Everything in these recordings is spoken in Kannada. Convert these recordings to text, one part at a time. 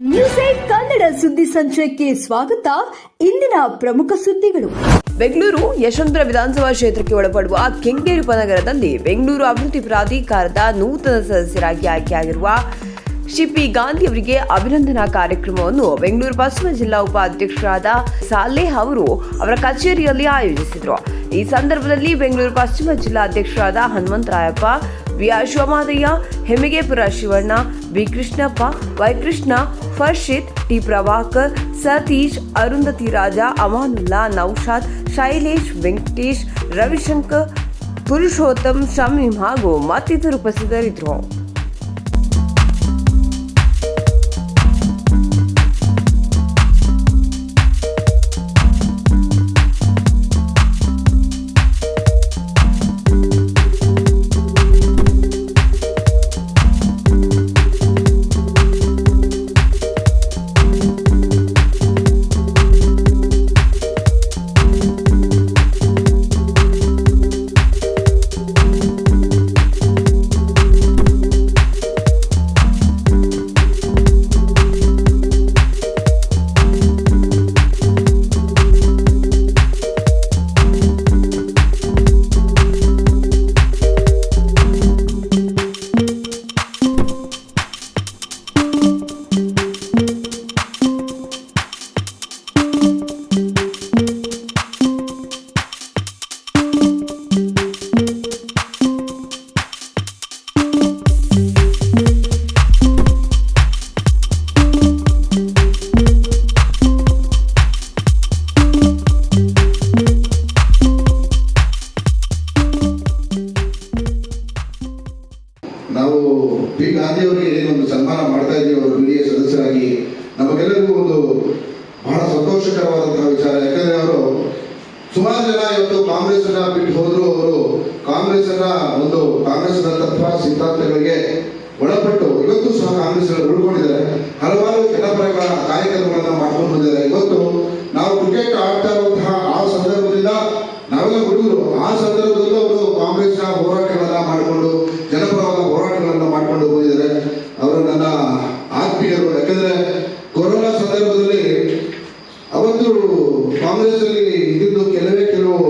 ನ್ಯೂಸ್ ಏಟ್ ಕನ್ನಡ ಸುದ್ದಿ ಸಂಚಯಕ್ಕೆ ಸ್ವಾಗತ. ಇಂದಿನ ಪ್ರಮುಖ ಸುದ್ದಿಗಳು. ಬೆಂಗಳೂರು ಯಶವಂತಪುರ ವಿಧಾನಸಭಾ ಕ್ಷೇತ್ರಕ್ಕೆ ಒಳಪಡುವ ಕೆಂಗೇರಿ ಉಪನಗರದಲ್ಲಿ ಬೆಂಗಳೂರು ಅಭಿವೃದ್ಧಿ ಪ್ರಾಧಿಕಾರದ ನೂತನ ಸದಸ್ಯರಾಗಿ ಆಯ್ಕೆಯಾಗಿರುವ ಶಿಪಿ ಗಾಂಧಿ ಅವರಿಗೆ ಅಭಿನಂದನಾ ಕಾರ್ಯಕ್ರಮವನ್ನು ಬೆಂಗಳೂರು ಪಶ್ಚಿಮ ಜಿಲ್ಲಾ ಉಪಾಧ್ಯಕ್ಷರಾದ ಸಾಲೇಹ್ ಅವರು ಅವರ ಕಚೇರಿಯಲ್ಲಿ ಆಯೋಜಿಸಿದರು. ಈ ಸಂದರ್ಭದಲ್ಲಿ ಬೆಂಗಳೂರು ಪಶ್ಚಿಮ ಜಿಲ್ಲಾ ಅಧ್ಯಕ್ಷರಾದ Hanumantharayappa, V Shivamadaiah, Hemmigepura Shivanna B Krishnappa Y Krishna ಫರ್ಷಿತ್, T Prabhakar, Satish, Arundhati Raja, Amanulla, Naushad, Shailesh, Venkatesh, Ravishankar, Purushottam, Shamim ಹಾಗೂ ಮತ್ತಿತರರು ಉಪಸ್ಥಿತರಿದ್ದರು. ಕಾಂಗ್ರೆಸ್ ಉಳ್ಕೊಂಡಿದ್ದಾರೆ. ಹಲವಾರು ಜನಪರಗಳ ಕಾರ್ಯಕ್ರಮಗಳನ್ನ ಮಾಡ್ಕೊಂಡು ಬಂದಿದ್ದಾರೆ. ಇವತ್ತು ನಾವು ಕ್ರಿಕೆಟ್ ಆಡ್ತಾ ಇರುವಂತಹ ಆ ಸಂದರ್ಭದಿಂದ ನಾವೆಲ್ಲ ಹುಡುಗರು, ಆ ಸಂದರ್ಭದಲ್ಲೂ ಅವರು ಕಾಂಗ್ರೆಸ್ನ ಹೋರಾಟಗಳನ್ನ ಮಾಡಿಕೊಂಡು, ಜನಪರವಾದ ಹೋರಾಟಗಳನ್ನ ಮಾಡ್ಕೊಂಡು ಹೋಗಿದ್ದಾರೆ ಅವರು ನನ್ನ ಆತ್ಮೀಯರು. ಯಾಕಂದ್ರೆ ಕೊರೋನಾ ಸಂದರ್ಭದಲ್ಲಿ ಅವತ್ತು ಕಾಂಗ್ರೆಸ್ ಅಲ್ಲಿ ಇದ್ದಿದ್ದು ಕೆಲವೇ ಕೆಲವು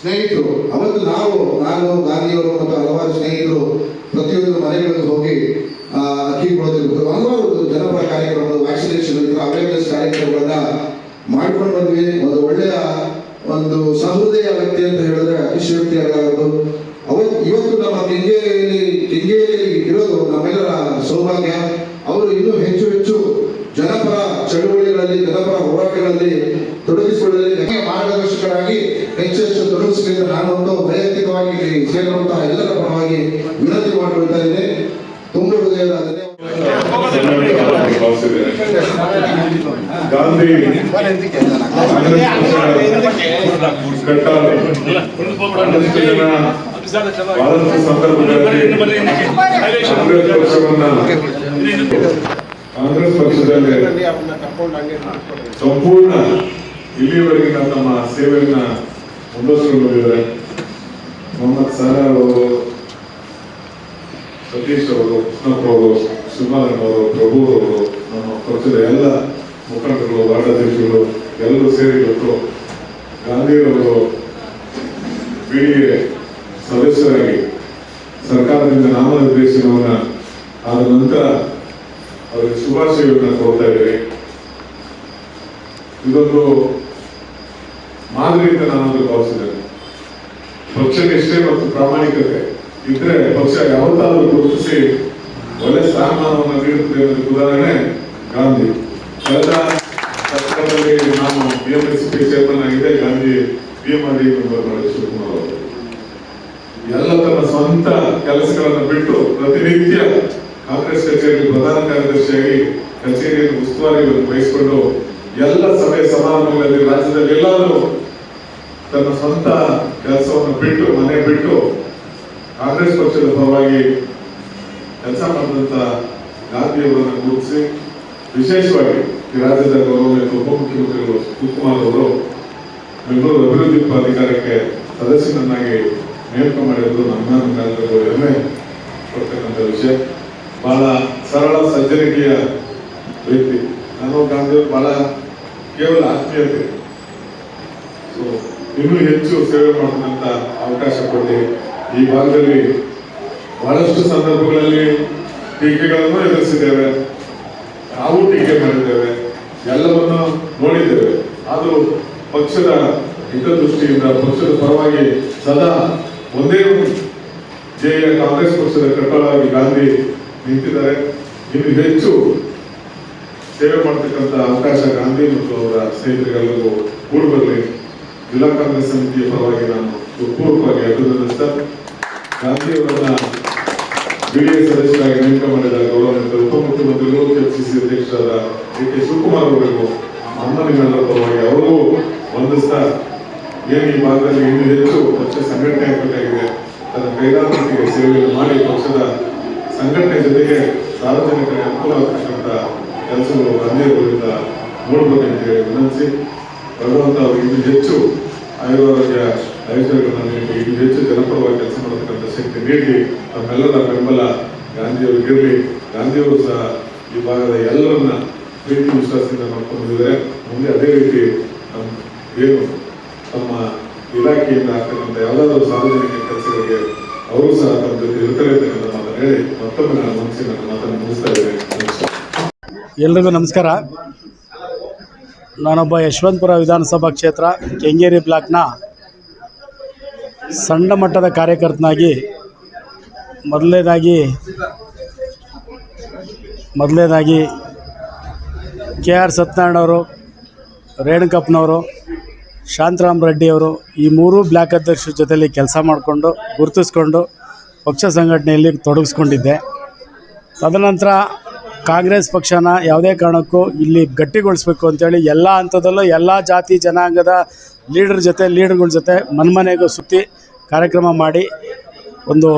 ಸ್ನೇಹಿತರು. ಅವತ್ತು ನಾವು, ನಾನು, ಗಾಂಧಿಯವರು ಮತ್ತು ಹಲವಾರು ಸ್ನೇಹಿತರು ಪ್ರತಿಯೊಂದು ಮನೆಗಳಿಗೆ ಹೋಗಿ ಹಲವಾರು ಕಾರ್ಯಕ್ರಮಗಳು ವ್ಯಾಕ್ಸಿನೇಷನ್ ಅವೇರ್ನೆಸ್ ಕಾರ್ಯಕ್ರಮಗಳನ್ನ ಮಾಡ್ಕೊಂಡು ಬಂದ್ವಿ. ಒಂದು ಒಳ್ಳೆಯ ಒಂದು ಸಹೃದಯ ವ್ಯಕ್ತಿ ಅಂತ ಹೇಳಿದ್ರೆ ಅತಿಶಯೋಕ್ತಿ ಆಗಲಾರದು ಅವತ್ತು ಇವತ್ತು ನಮ್ಮ ಕೆಂಗೇರಿಯಲ್ಲಿ ಕೆಂಗೇರಿಯಲ್ಲಿ ಇರೋದು ನಮ್ಮೆಲ್ಲರ ಸೌಭಾಗ್ಯ. ಅವರು ಇನ್ನೂ ಹೆಚ್ಚು ಹೆಚ್ಚು ಜನಪರ ಚಳುವಳಿಗಳಲ್ಲಿ, ಜನಪರ ಹೋರಾಟಗಳಲ್ಲಿ ತೊಡಗಿಸಿಕೊಳ್ಳಲಿ. ಮಾರ್ಗದರ್ಶಕರಾಗಿ ಹೆಚ್ಚು ಹೆಚ್ಚು ತೊಡಗಿಸಲಿಕ್ಕೆ ನಾನು ಒಂದು ವೈಯಕ್ತಿಕವಾಗಿ ಇಲ್ಲಿ ಸೇರುವಂತಹ ಎಲ್ಲರ ಪರವಾಗಿ ಗಾಂಧಿ. ಬಹಳಷ್ಟು ಸಂದರ್ಭಗಳಲ್ಲಿ ಕಾಂಗ್ರೆಸ್ ಪಕ್ಷದಲ್ಲಿ ಸಂಪೂರ್ಣ ಇಲ್ಲಿಯವರೆಗಿನ ತಮ್ಮ ಸೇವೆಯನ್ನ ಮುಂದುವರಿಸಿಕೊಂಡು ಬಂದಿದ್ದಾರೆ ಮೊಹಮ್ಮದ್ ಸಾರಾ ಅವರು, ಸತೀಶ್ ಅವರು ಕೃಷ್ಣಪ್ಪ ಅವರು ಸುಮಾರ್ ಅವರು, ಪ್ರಭು ಅವರು ಪಕ್ಷದ ಎಲ್ಲ ಮುಖಂಡರು, ವಾರ್ಡಾಧ್ಯಕ್ಷರು, ಎಲ್ಲರೂ ಸೇರಿ ಇವತ್ತು ಗಾಂಧಿಯವರು ಬಿಡಿಗೆ ಸದಸ್ಯರಾಗಿ ಸರ್ಕಾರದಿಂದ ನಾಮನಿರ್ದೇಶನವನ್ನ ಆದ ನಂತರ ಅವರಿಗೆ ಶುಭಾಶಯಗಳನ್ನ ಕೊಡ್ತಾ ಇದ್ದೀವಿ. ಇದೊಂದು ಮಾದರಿಯಿಂದ ನಾನೊಂದು ನಾನು ಭಾವಿಸಿದ್ದೇನೆ ಇಷ್ಟೇ ಮತ್ತು ಪ್ರಾಮಾಣಿಕತೆ ಇದ್ರೆ ಪಕ್ಷ ಯಾವತ್ತಾದರೂ ಗುರುತಿಸಿ ಒಳ್ಳೆ ಸ್ಥಾನಮಾನವನ್ನು ಅನ್ನೋದಕ್ಕೆ ಉದಾಹರಣೆ ಗಾಂಧಿ. ಕಳೆದ ಸರ್ಕಾರದಲ್ಲಿ ನಾನು ಪಿ ಚೇರ್ಮನ್ ಆಗಿದೆ, ಗಾಂಧಿ ಪಿಎಂಆರ್ಡಿ ಮೆಂಬರ್ ಮಾಡಿ ಶಿವಕುಮಾರ್ ಅವರು. ಎಲ್ಲ ತನ್ನ ಸ್ವಂತ ಕೆಲಸಗಳನ್ನು ಬಿಟ್ಟು ಪ್ರತಿನಿತ್ಯ ಕಾಂಗ್ರೆಸ್ ಕಚೇರಿ, ಪ್ರಧಾನ ಕಾರ್ಯದರ್ಶಿಯಾಗಿ ಕಚೇರಿಯನ್ನು ಉಸ್ತುವಾರಿ ವಹಿಸಿಕೊಂಡು ಎಲ್ಲ ಸಭೆ ಸಮಾರಂಭಗಳಲ್ಲಿ ರಾಜ್ಯದಲ್ಲಿ ಎಲ್ಲಾದರೂ ತನ್ನ ಸ್ವಂತ ಕೆಲಸವನ್ನು ಬಿಟ್ಟು, ಮನೆ ಬಿಟ್ಟು ಕಾಂಗ್ರೆಸ್ ಪಕ್ಷದ ಪರವಾಗಿ ಕೆಲಸ ಮಾಡಿದಂತ ಗಾಂಧಿಯವರನ್ನು ಗುರುತಿಸಿ ವಿಶೇಷವಾಗಿ ಈ ರಾಜ್ಯದ ಗೌರವಾನ್ವಿತ ಉಪಮುಖ್ಯಮಂತ್ರಿಗಳು ಶಿವಕುಮಾರ್ ಅವರು ಬೆಂಗಳೂರು ಅಭಿವೃದ್ಧಿ ಪ್ರಾಧಿಕಾರಕ್ಕೆ ಸದಸ್ಯನನ್ನಾಗಿ ನೇಮಕ ಮಾಡಿರೋದು ನಮ್ಮ ಕಾಲದಲ್ಲಿ ಹೆಮ್ಮೆ ಕೊಡ್ತಕ್ಕಂಥ ವಿಷಯ. ಬಹಳ ಸರಳ ಸಜ್ಜನಿಕೆಯ ರೀತಿ. ನಾನು ಗಾಂಧಿಯವರು ಬಹಳ ಕೇವಲ ಆತ್ಮೀಯತೆ. ಸೊ ಇನ್ನೂ ಹೆಚ್ಚು ಸೇವೆ ಮಾಡೋದಂತ ಅವಕಾಶ ಕೊಡಿ. ಈ ಭಾಗದಲ್ಲಿ ಬಹಳಷ್ಟು ಸಂದರ್ಭಗಳಲ್ಲಿ ಟೀಕೆಗಳನ್ನು ಎದುರಿಸಿದ್ದೇವೆ. ನಾವು ಟೀಕೆ ಮಾಡಿದ್ದೇವೆ, ಎಲ್ಲವನ್ನು ನೋಡಿದ್ದೇವೆ. ಆದರೂ ಪಕ್ಷದ ಹಿತದೃಷ್ಟಿಯಿಂದ, ಪಕ್ಷದ ಪರವಾಗಿ ಸದಾ ಒಂದೇ ಜೆಯ ಕಾಂಗ್ರೆಸ್ ಪಕ್ಷದ ಕಟ್ಟಳಾಗಿ ಗಾಂಧಿ ನಿಂತಿದ್ದಾರೆ. ಇನ್ನು ಹೆಚ್ಚು ಸೇವೆ ಮಾಡತಕ್ಕಂಥ ಅವಕಾಶ ಗಾಂಧಿ ಮತ್ತು ಅವರ ಸ್ನೇಹಿತರಿಗೆಲ್ಲರಿಗೂ ಕೂಡಿ ಬರಲಿ. ಜಿಲ್ಲಾ ಕಾಂಗ್ರೆಸ್ ಸಮಿತಿಯ ಪರವಾಗಿ ನಾನು ಹೃತ್ಪೂರ್ವಕವಾಗಿ ಅಭಿನಂದಿಸ್ತಾ ಗಾಂಧಿಯವರನ್ನ ಬಿಡಿಎ ಸದಸ್ಯರಾಗಿ ನೇಮಕ ಮಾಡಿದ ಗೌರವಾನ್ವಿತ ಉಪಮುಖ್ಯಮಂತ್ರಿಗಳು ಕೆಪಿಸಿಸಿ ಅಧ್ಯಕ್ಷರಾದ ಡಿ ಕೆ ಶಿವಕುಮಾರ್ ಅವರಿಗೂ ನಿಮ್ಮೆಲ್ಲರ ಪರವಾಗಿ ಅವರಿಗೂ ವಂದಿಸ್ತಾ ಏನು ಈ ಭಾಗದಲ್ಲಿ ಇನ್ನೂ ಹೆಚ್ಚು ಪಕ್ಷ ಸಂಘಟನೆ ಆಗಬೇಕಾಗಿದೆ ತನ್ನ ಕೈಗಾರಿಕೆಗೆ ಸೇವೆಯನ್ನು ಮಾಡಿ ಪಕ್ಷದ ಸಂಘಟನೆ ಜೊತೆಗೆ ಸಾರ್ವಜನಿಕರಿಗೆ ಅನುಕೂಲ ಆಗ್ತಕ್ಕಂಥ ಕೆಲಸಗಳು ಗಾಂಧಿಯವರಿಂದ ಅಂತ ಹೇಳಿ ವಿನಂತಿಸಿ ಭಗವಂತ ಅವರಿಗೆ ಇನ್ನೂ ಹೆಚ್ಚು ಐಶ್ವರ್ಯಗಳನ್ನು ನೀಡಿ, ಇನ್ನೂ ಹೆಚ್ಚು ಜನಪರವಾಗಿ ಕೆಲಸ ಮಾಡತಕ್ಕಂಥ ಶಕ್ತಿ ನೀಡಿ ನಮ್ಮೆಲ್ಲರ ಬೆಂಬಲ ಗಾಂಧಿಯವರಿಗಿರಲಿ. ಗಾಂಧಿಯವರು ಸಹ ಈ ಭಾಗದ ಎಲ್ಲರನ್ನ ಪ್ರೀತಿ ವಿಶ್ವಾಸದಿಂದ ಮಾಡ್ಕೊಂಡು ಮುಂದೆ ಅದೇ ರೀತಿ ಏನು ತಮ್ಮ ಇಲಾಖೆಯಿಂದ ಆಗ್ತಕ್ಕಂಥ ಯಾವುದಾದ್ರೂ ಸಾರ್ವಜನಿಕ ಕೆಲಸಗಳಿಗೆ ಅವರು ಸಹ ತಮ್ಮ ಜೊತೆ ಇರ್ತಾರೆ ಅಂತಕ್ಕಂಥ ಮಾತನ್ನು ಹೇಳಿ ಮತ್ತೊಮ್ಮೆ ನಾನು ಮನಸ್ಸಿನ ಮಾತನ್ನು ಮುಗಿಸ್ತಾ ಇದ್ದೇನೆ. ಎಲ್ರಿಗೂ ನಮಸ್ಕಾರ. ನಾನೊಬ್ಬ ಯಶವಂತಪುರ ವಿಧಾನಸಭಾ ಕ್ಷೇತ್ರ, ಕೆಂಗೇರಿ ಬ್ಲಾಕ್ನ ಸಣ್ಣ ಮಟ್ಟದ ಕಾರ್ಯಕರ್ತನಾಗಿ ಮೊದಲನೇದಾಗಿ ಮೊದಲನೇದಾಗಿ ಕೆ ಆರ್ ಸತ್ಯನಾರಾಯಣವರು ರೇಣುಕಪ್ಪನವರು, ಶಾಂತರಾಮ್ ರೆಡ್ಡಿಯವರು ಈ ಮೂರೂ ಬ್ಲಾಕ್ ಅಧ್ಯಕ್ಷರ ಜೊತೆಲಿ ಕೆಲಸ ಮಾಡಿಕೊಂಡು ಗುರುತಿಸ್ಕೊಂಡು ಪಕ್ಷ ಸಂಘಟನೆಯಲ್ಲಿ ತೊಡಗಿಸ್ಕೊಂಡಿದ್ದೆ. ತದನಂತರ ಕಾಂಗ್ರೆಸ್ ಪಕ್ಷನ ಯಾವುದೇ ಕಾರಣಕ್ಕೂ ಇಲ್ಲಿ ಗಟ್ಟಿಗೊಳಿಸ್ಬೇಕು ಅಂತೇಳಿ ಎಲ್ಲ ಹಂತದಲ್ಲೂ ಎಲ್ಲ ಜಾತಿ ಜನಾಂಗದ ಲೀಡರ್ ಜೊತೆ, ಲೀಡರ್ಗಳ ಜೊತೆ ಮನ್ಮನೆಗೂ ಸುತ್ತಿ ಕಾರ್ಯಕ್ರಮ ಮಾಡಿ ಒಂದು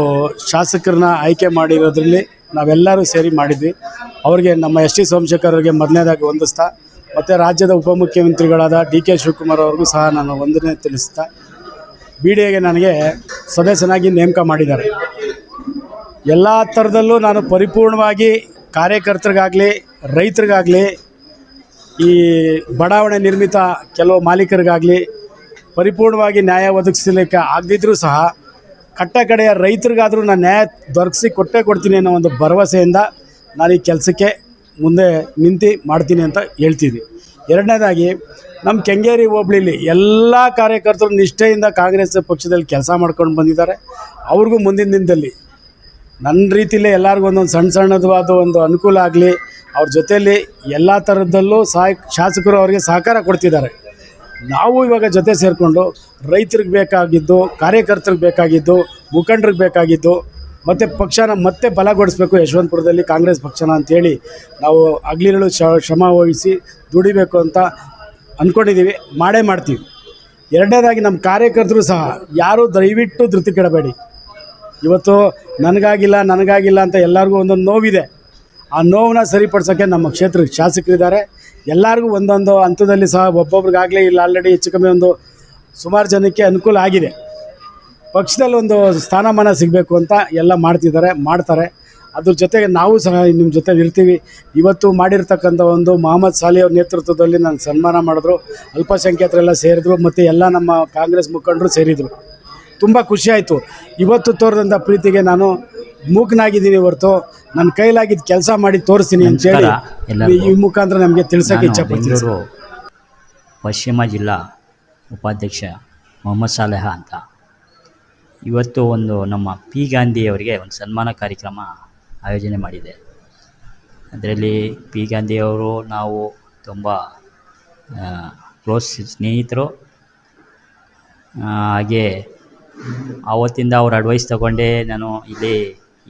ಶಾಸಕರನ್ನ ಆಯ್ಕೆ ಮಾಡಿರೋದ್ರಲ್ಲಿ ನಾವೆಲ್ಲರೂ ಸೇರಿ ಮಾಡಿದ್ವಿ. ಅವರಿಗೆ ನಮ್ಮ ಎಸ್ ಟಿ ಸೋಮಶೇಖರ್ ಅವರಿಗೆ ಮೊದಲನೇದಾಗಿ ವಂದಿಸ್ತಾ, ಮತ್ತು ರಾಜ್ಯದ ಉಪಮುಖ್ಯಮಂತ್ರಿಗಳಾದ ಡಿ ಕೆ ಶಿವಕುಮಾರ್ ಅವ್ರಿಗೂ ಸಹ ನಾನು ವಂದನೆ ತಿಳಿಸ್ತಾ, ಬಿ ಡಿ ಎಗೆ ನನಗೆ ಸದಸ್ಯನಾಗಿ ನೇಮಕ ಮಾಡಿದ್ದಾರೆ. ಎಲ್ಲ ಥರದಲ್ಲೂ ನಾನು ಪರಿಪೂರ್ಣವಾಗಿ ಕಾರ್ಯಕರ್ತರಿಗಾಗಲಿ, ರೈತರಿಗಾಗಲಿ, ಈ ಬಡಾವಣೆ ನಿರ್ಮಿತ ಕೆಲವು ಮಾಲೀಕರಿಗಾಗಲಿ ಪರಿಪೂರ್ಣವಾಗಿ ನ್ಯಾಯ ಒದಗಿಸಲಿಕ್ಕೆ ಆಗದಿದ್ದರೂ ಸಹ ಕಟ್ಟ ಕಡೆಯ ರೈತರಿಗಾದರೂ ನಾನು ನ್ಯಾಯ ದೊರಕಿಸಿ ಕೊಟ್ಟೇ ಕೊಡ್ತೀನಿ ಅನ್ನೋ ಒಂದು ಭರವಸೆಯಿಂದ ನಾನು ಈ ಕೆಲಸಕ್ಕೆ ಮುಂದೆ ನಿಂತು ಮಾಡ್ತೀನಿ ಅಂತ ಹೇಳ್ತಿದ್ವಿ. ಎರಡನೇದಾಗಿ, ನಮ್ಮ ಕೆಂಗೇರಿ ಹೋಬಳಿಲಿ ಎಲ್ಲ ಕಾರ್ಯಕರ್ತರು ನಿಷ್ಠೆಯಿಂದ ಕಾಂಗ್ರೆಸ್ ಪಕ್ಷದಲ್ಲಿ ಕೆಲಸ ಮಾಡ್ಕೊಂಡು ಬಂದಿದ್ದಾರೆ. ಅವ್ರಿಗೂ ಮುಂದಿನ ದಿನದಲ್ಲಿ ನನ್ನ ರೀತಿಯಲ್ಲೇ ಎಲ್ಲರಿಗೂ ಒಂದೊಂದು ಸಣ್ಣ ಸಣ್ಣದವಾದ ಒಂದು ಅನುಕೂಲ ಆಗಲಿ, ಅವ್ರ ಜೊತೆಯಲ್ಲಿ ಎಲ್ಲ ಥರದ್ದಲ್ಲೂ ಸಹ ಶಾಸಕರು ಅವರಿಗೆ ಸಹಕಾರ ಕೊಡ್ತಿದ್ದಾರೆ. ನಾವು ಇವಾಗ ಜೊತೆ ಸೇರಿಕೊಂಡು ರೈತರಿಗೆ ಬೇಕಾಗಿದ್ದು, ಕಾರ್ಯಕರ್ತರಿಗೆ ಬೇಕಾಗಿದ್ದು, ಮುಖಂಡರಿಗೆ ಬೇಕಾಗಿದ್ದು, ಮತ್ತು ಪಕ್ಷನ ಮತ್ತೆ ಬಲಗೊಳಿಸಬೇಕು ಯಶವಂತಪುರದಲ್ಲಿ ಕಾಂಗ್ರೆಸ್ ಪಕ್ಷನ ಅಂತೇಳಿ ನಾವು ಹಗಲಿರುಳು ಶ್ರಮ ವಹಿಸಿ ದುಡಿಬೇಕು ಅಂತ ಅಂದ್ಕೊಂಡಿದ್ದೀವಿ ಮಾಡೇ ಮಾಡ್ತೀವಿ. ಎರಡನೇದಾಗಿ ನಮ್ಮ ಕಾರ್ಯಕರ್ತರು ಸಹ, ಯಾರೂ ದಯವಿಟ್ಟು ಧೃತಿ ಕೆಡಬೇಡಿ. ಇವತ್ತು ನನಗಾಗಿಲ್ಲ ನನಗಾಗಿಲ್ಲ ಅಂತ ಎಲ್ಲರಿಗೂ ಒಂದೊಂದು ನೋವಿದೆ. ಆ ನೋವನ್ನ ಸರಿಪಡಿಸೋಕ್ಕೆ ನಮ್ಮ ಕ್ಷೇತ್ರಕ್ಕೆ ಶಾಸಕರಿದ್ದಾರೆ. ಎಲ್ಲರಿಗೂ ಒಂದೊಂದು ಹಂತದಲ್ಲಿ ಸಹ ಒಬ್ಬೊಬ್ರಿಗಾಗಲಿ ಇಲ್ಲ ಆಲ್ರೆಡಿ ಹೆಚ್ಚು ಕಮ್ಮಿ ಒಂದು ಸುಮಾರು ಜನಕ್ಕೆ ಅನುಕೂಲ ಆಗಿದೆ. ಪಕ್ಷದಲ್ಲಿ ಒಂದು ಸ್ಥಾನಮಾನ ಸಿಗಬೇಕು ಅಂತ ಎಲ್ಲ ಮಾಡ್ತಿದ್ದಾರೆ, ಮಾಡ್ತಾರೆ. ಅದ್ರ ಜೊತೆಗೆ ನಾವು ಸಹ ನಿಮ್ಮ ಜೊತೆ ಇರ್ತೀವಿ. ಇವತ್ತು ಮಾಡಿರ್ತಕ್ಕಂಥ ಒಂದು ಮೊಹಮ್ಮದ್ ಸಾಲಿ ಅವ್ರ ನೇತೃತ್ವದಲ್ಲಿ ನಾನು ಸನ್ಮಾನ ಮಾಡಿದ್ರು. ಅಲ್ಪಸಂಖ್ಯಾತರೆಲ್ಲ ಸೇರಿದ್ರು ಮತ್ತು ಎಲ್ಲ ನಮ್ಮ ಕಾಂಗ್ರೆಸ್ ಮುಖಂಡರು ಸೇರಿದರು. ತುಂಬ ಖುಷಿಯಾಯಿತು ಇವತ್ತು ತೋರಿದಂಥ ಪ್ರೀತಿಗೆ ನಾನು ಮೂಕನಾಗಿದ್ದೀನಿ ಹೊರತು ನನ್ನ ಕೈಲಾಗಿದ್ದ ಕೆಲಸ ಮಾಡಿ ತೋರಿಸ್ತೀನಿ ಅಂತ ಹೇಳಿ ಎಲ್ಲರಿಗೂ. ಈ ಮುಖಾಂತರ ನಮಗೆ ತಿಳಿಸೋಕೆ ಇಚ್ಛೆ ಸರ್. ಬೆಂಗಳೂರು ಪಶ್ಚಿಮ ಜಿಲ್ಲಾ ಉಪಾಧ್ಯಕ್ಷ ಮೊಹಮ್ಮದ್ ಸಾಲೆಹ ಅಂತ ಇವತ್ತು ಒಂದು ನಮ್ಮ ಪಿ ಗಾಂಧಿಯವರಿಗೆ ಒಂದು ಸನ್ಮಾನ ಕಾರ್ಯಕ್ರಮ ಆಯೋಜನೆ ಮಾಡಿದೆ ಅದರಲ್ಲಿ ಪಿ ಗಾಂಧಿಯವರು ನಾವು ತುಂಬ ಕ್ಲೋಸ್ ಸ್ನೇಹಿತರು ಆ, ಹಾಗೆ ಆವತ್ತಿಂದ ಅವ್ರ ಅಡ್ವೈಸ್ ತಗೊಂಡೇ ನಾನು ಇಲ್ಲಿ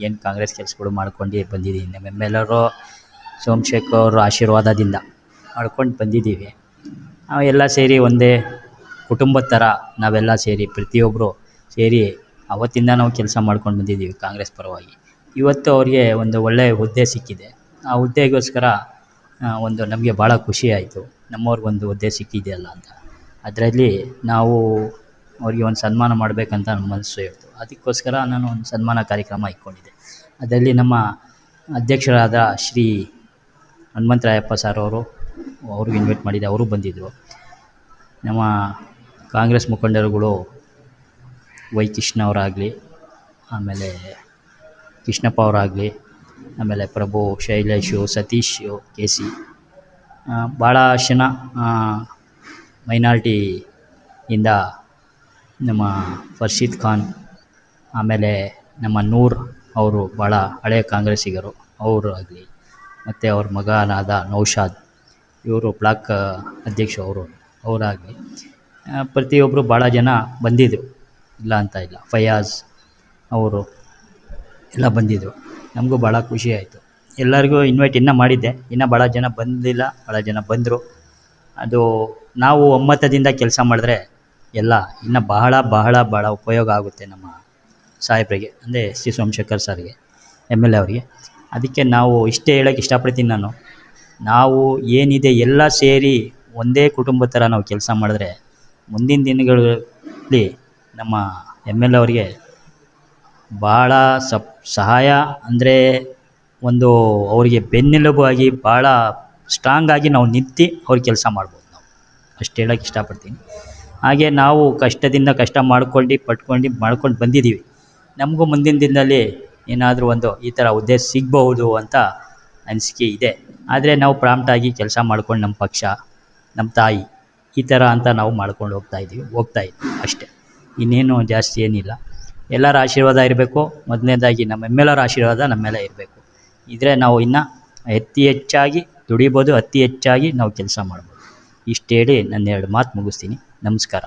ಏನು ಕಾಂಗ್ರೆಸ್ ಕೆಲಸಗಳು ಮಾಡ್ಕೊಂಡು ಬಂದಿದ್ದೀನಿ ಅವರು ಸೋಮಶೇಖರ್ ಅವರು ಆಶೀರ್ವಾದದಿಂದ ಮಾಡ್ಕೊಂಡು ಬಂದಿದ್ದೀವಿ ನಾವು ಎಲ್ಲ ಸೇರಿ ಒಂದೇ ಕುಟುಂಬದ ಥರ ನಾವೆಲ್ಲ ಸೇರಿ ಪ್ರತಿಯೊಬ್ಬರು ಸೇರಿ ಅವತ್ತಿಂದ ನಾವು ಕೆಲಸ ಮಾಡ್ಕೊಂಡು ಬಂದಿದ್ದೀವಿ ಕಾಂಗ್ರೆಸ್ ಪರವಾಗಿ. ಇವತ್ತು ಅವ್ರಿಗೆ ಒಂದು ಒಳ್ಳೆಯ ಹುದ್ದೆ ಸಿಕ್ಕಿದೆ. ಆ ಹುದ್ದೆಗೋಸ್ಕರ ಒಂದು ನಮಗೆ ಭಾಳ ಖುಷಿ ಆಯಿತು. ನಮ್ಮವ್ರಿಗೊಂದು ಹುದ್ದೆ ಸಿಕ್ಕಿದೆಯಲ್ಲ ಅಂತ. ಅದರಲ್ಲಿ ನಾವು ಅವ್ರಿಗೆ ಒಂದು ಸನ್ಮಾನ ಮಾಡಬೇಕಂತ ನನ್ನ ಮನಸ್ಸು ಹೇಳ್ತು. ಅದಕ್ಕೋಸ್ಕರ ನಾನು ಒಂದು ಸನ್ಮಾನ ಕಾರ್ಯಕ್ರಮ ಇಟ್ಕೊಂಡಿದ್ದೆ. ಅದರಲ್ಲಿ ನಮ್ಮ ಅಧ್ಯಕ್ಷರಾದ ಶ್ರೀ ಹನುಮಂತರಾಯಪ್ಪ ಸರ್ ಅವರು ಅವ್ರಿಗೆ ಇನ್ವೈಟ್ ಮಾಡಿದ್ದೆ, ಅವರು ಬಂದಿದ್ದರು ನಮ್ಮ ಕಾಂಗ್ರೆಸ್ ಮುಖಂಡರುಗಳು ವೈ ಕೃಷ್ಣ ಅವರಾಗಲಿ, ಆಮೇಲೆ ಕೃಷ್ಣಪ್ಪ ಅವರಾಗಲಿ, ಆಮೇಲೆ ಪ್ರಭು ಶೈಲೇಶು, ಸತೀಶು, ಕೆ ಸಿ ಭಾಳ ಜನ ಮೈನಾರಿಟಿಯಿಂದ ನಮ್ಮ ಫರ್ಷೀದ್ ಖಾನ್, ಆಮೇಲೆ ನಮ್ಮ ನೂರ್ ಅವರು ಭಾಳ ಹಳೆಯ ಕಾಂಗ್ರೆಸ್ಸಿಗರು, ಅವರು ಆಗಲಿ, ಮತ್ತು ಅವ್ರ ಮಗನಾದ ನೌಶಾದ್, ಇವರು ಬ್ಲಾಕ್ ಅಧ್ಯಕ್ಷ ಅವರು, ಅವರಾಗಲಿ ಪ್ರತಿಯೊಬ್ಬರು ಭಾಳ ಜನ ಬಂದಿದ್ದರು ಇಲ್ಲ ಅಂತ ಇಲ್ಲ, ಫಯಾಜ್ ಅವರು ಎಲ್ಲ ಬಂದಿದ್ದರು ನಮಗೂ ಭಾಳ ಖುಷಿ ಆಯಿತು. ಎಲ್ಲರಿಗೂ ಇನ್ವೈಟ್ ಇನ್ನೂ ಮಾಡಿದ್ದೆ. ಇನ್ನೂ ಭಾಳ ಜನ ಬಂದಿಲ್ಲ ಭಾಳ ಜನ ಬಂದರು. ಅದು ನಾವು ಒಮ್ಮತದಿಂದ ಕೆಲಸ ಮಾಡಿದ್ರೆ ಎಲ್ಲ ಇನ್ನು ಬಹಳ ಬಹಳ ಬಹಳ ಉಪಯೋಗ ಆಗುತ್ತೆ ನಮ್ಮ ಸಾಹೇಬರಿಗೆ, ಅಂದರೆ ಸಿ ಸೋಮಶೇಖರ್ ಸರ್ಗೆ, ಎಂ ಎಲ್ ಎ ಅವರಿಗೆ. ಅದಕ್ಕೆ ನಾವು ಇಷ್ಟೇ ಹೇಳೋಕ್ಕೆ ಇಷ್ಟಪಡ್ತೀನಿ ನಾನು. ನಾವು ಏನಿದೆ ಎಲ್ಲ ಸೇರಿ ಒಂದೇ ಕುಟುಂಬ ಥರ ನಾವು ಕೆಲಸ ಮಾಡಿದ್ರೆ ಮುಂದಿನ ದಿನಗಳಲ್ಲಿ ನಮ್ಮ ಎಂ ಎಲ್ ಎ ಅವರಿಗೆ ಭಾಳ ಸಪ್, ಸಹಾಯ, ಅಂದರೆ ಒಂದು ಅವರಿಗೆ ಬೆನ್ನೆಲುಬು ಆಗಿ ಭಾಳ ಸ್ಟ್ರಾಂಗಾಗಿ ನಾವು ನಿಂತು ಅವ್ರ ಕೆಲಸ ಮಾಡ್ಬೋದು ನಾವು. ಅಷ್ಟು ಹೇಳೋಕ್ಕೆ ಇಷ್ಟಪಡ್ತೀನಿ. ಹಾಗೆ ನಾವು ಕಷ್ಟದಿಂದ ಕಷ್ಟ ಮಾಡ್ಕೊಂಡು, ಪಟ್ಕೊಂಡು, ಮಾಡ್ಕೊಂಡು ಬಂದಿದ್ದೀವಿ. ನಮಗೂ ಮುಂದಿನ ದಿನದಲ್ಲಿ ಏನಾದರೂ ಒಂದು ಈ ಥರ ಹುದ್ದೆ ಸಿಗಬಹುದು ಅಂತ ಅನಿಸಿಕೆ ಇದೆ. ಆದರೆ ನಾವು ಪ್ರಾಂಪ್ಟಾಗಿ ಕೆಲಸ ಮಾಡ್ಕೊಂಡು ನಮ್ಮ ಪಕ್ಷ, ನಮ್ಮ ತಾಯಿ ಈ ಥರ ಅಂತ ನಾವು ಮಾಡ್ಕೊಂಡು ಹೋಗ್ತಾ ಇದ್ದೀವಿ ಹೋಗ್ತಾ ಇದ್ದೀವಿ ಅಷ್ಟೇ. ಇನ್ನೇನು ಜಾಸ್ತಿ ಏನಿಲ್ಲ. ಎಲ್ಲರ ಆಶೀರ್ವಾದ ಇರಬೇಕು. ಮೊದಲನೇದಾಗಿ ನಮ್ಮ ಎಂ ಎಲ್ ಅವರ ಆಶೀರ್ವಾದ ನಮ್ಮ ಮೇಲೆ ಇರಬೇಕು. ಇದ್ರೆ ನಾವು ಇನ್ನು ಅತಿ ಹೆಚ್ಚಾಗಿ ದುಡಿಬೋದು, ಅತಿ ಹೆಚ್ಚಾಗಿ ನಾವು ಕೆಲಸ ಮಾಡ್ಬೋದು. ಇಷ್ಟು ಹೇಳಿ ನನ್ನ ಎರಡು ಮಾತು ಮುಗಿಸ್ತೀನಿ. ನಮಸ್ಕಾರ.